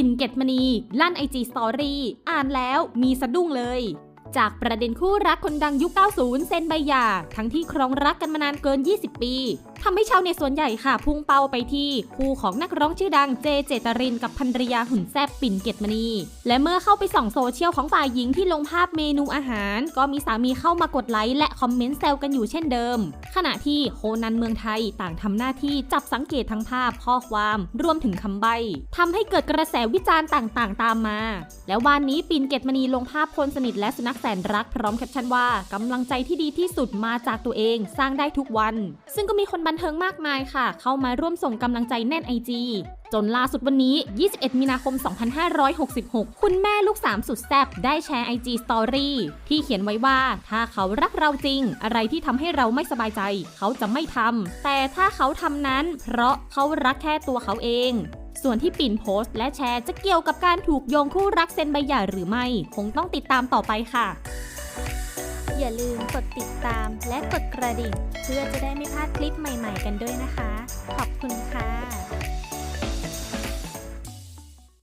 ปิ่นเกตมณี ลั่นไอจีสตอรี่อ่านแล้วมีสะดุ้งเลย จากประเด็นคู่รักคนดังยุค 90 เซนใบหย่าทั้งที่ครองรักกันมานานเกิน 20 ปีทำให้ชาวเน็ตส่วนใหญ่ค่ะ พุ่งเป้าไปที่คู่ของนักร้องชื่อดังเจเจตรินกับภรรยาหุ่นแซบปิ่นเกตมณี และเมื่อเข้าไปส่องโซเชียลของฝ่ายหญิงที่ลงภาพเมนูอาหาร ก็มีสามีเข้ามากดไลค์และคอมเมนต์แซวกันอยู่เช่นเดิม ขณะที่โคนันเมืองไทยต่างทำหน้าที่จับสังเกตทั้งภาพข้อความรวมถึงคำใบ้ทำให้เกิดกระแสวิจารณ์ต่างๆ ตามมา แล้ววันนี้ปิ่นเกตมณีลงภาพคนสนิทและสุนัขแสนรักพร้อมแคปชั่นว่ากำลังใจที่ดีที่สุดมาจากตัวเอง สร้างได้ทุกวัน ซึ่งก็มีคนบันเทิงมากมายค่ะ เข้ามาร่วมส่งกำลังใจแน่นไอจีจนล่าสุดวันนี้ 21 มีนาคม 2566 คุณแม่ลูกสามสุดแซ่บได้แชร์ IG Story ที่เขียนไว้ว่า ถ้าเขารักเราจริง อะไรที่ทำให้เราไม่สบายใจ เขาจะไม่ทำ แต่ถ้าเขาทำนั้น เพราะเขารักแค่ตัวเขาเอง ส่วนที่ปิ่นโพสต์และแชร์จะเกี่ยวกับการถูกโยงคู่รักเซ็นใบหย่าหรือไม่ คงต้องติดตามต่อไปค่ะ อย่าลืมกดติดตามและกดกระดิ่ง เพื่อจะได้ไม่พลาดคลิปใหม่ ๆ กันด้วยนะคะ ขอบคุณค่ะ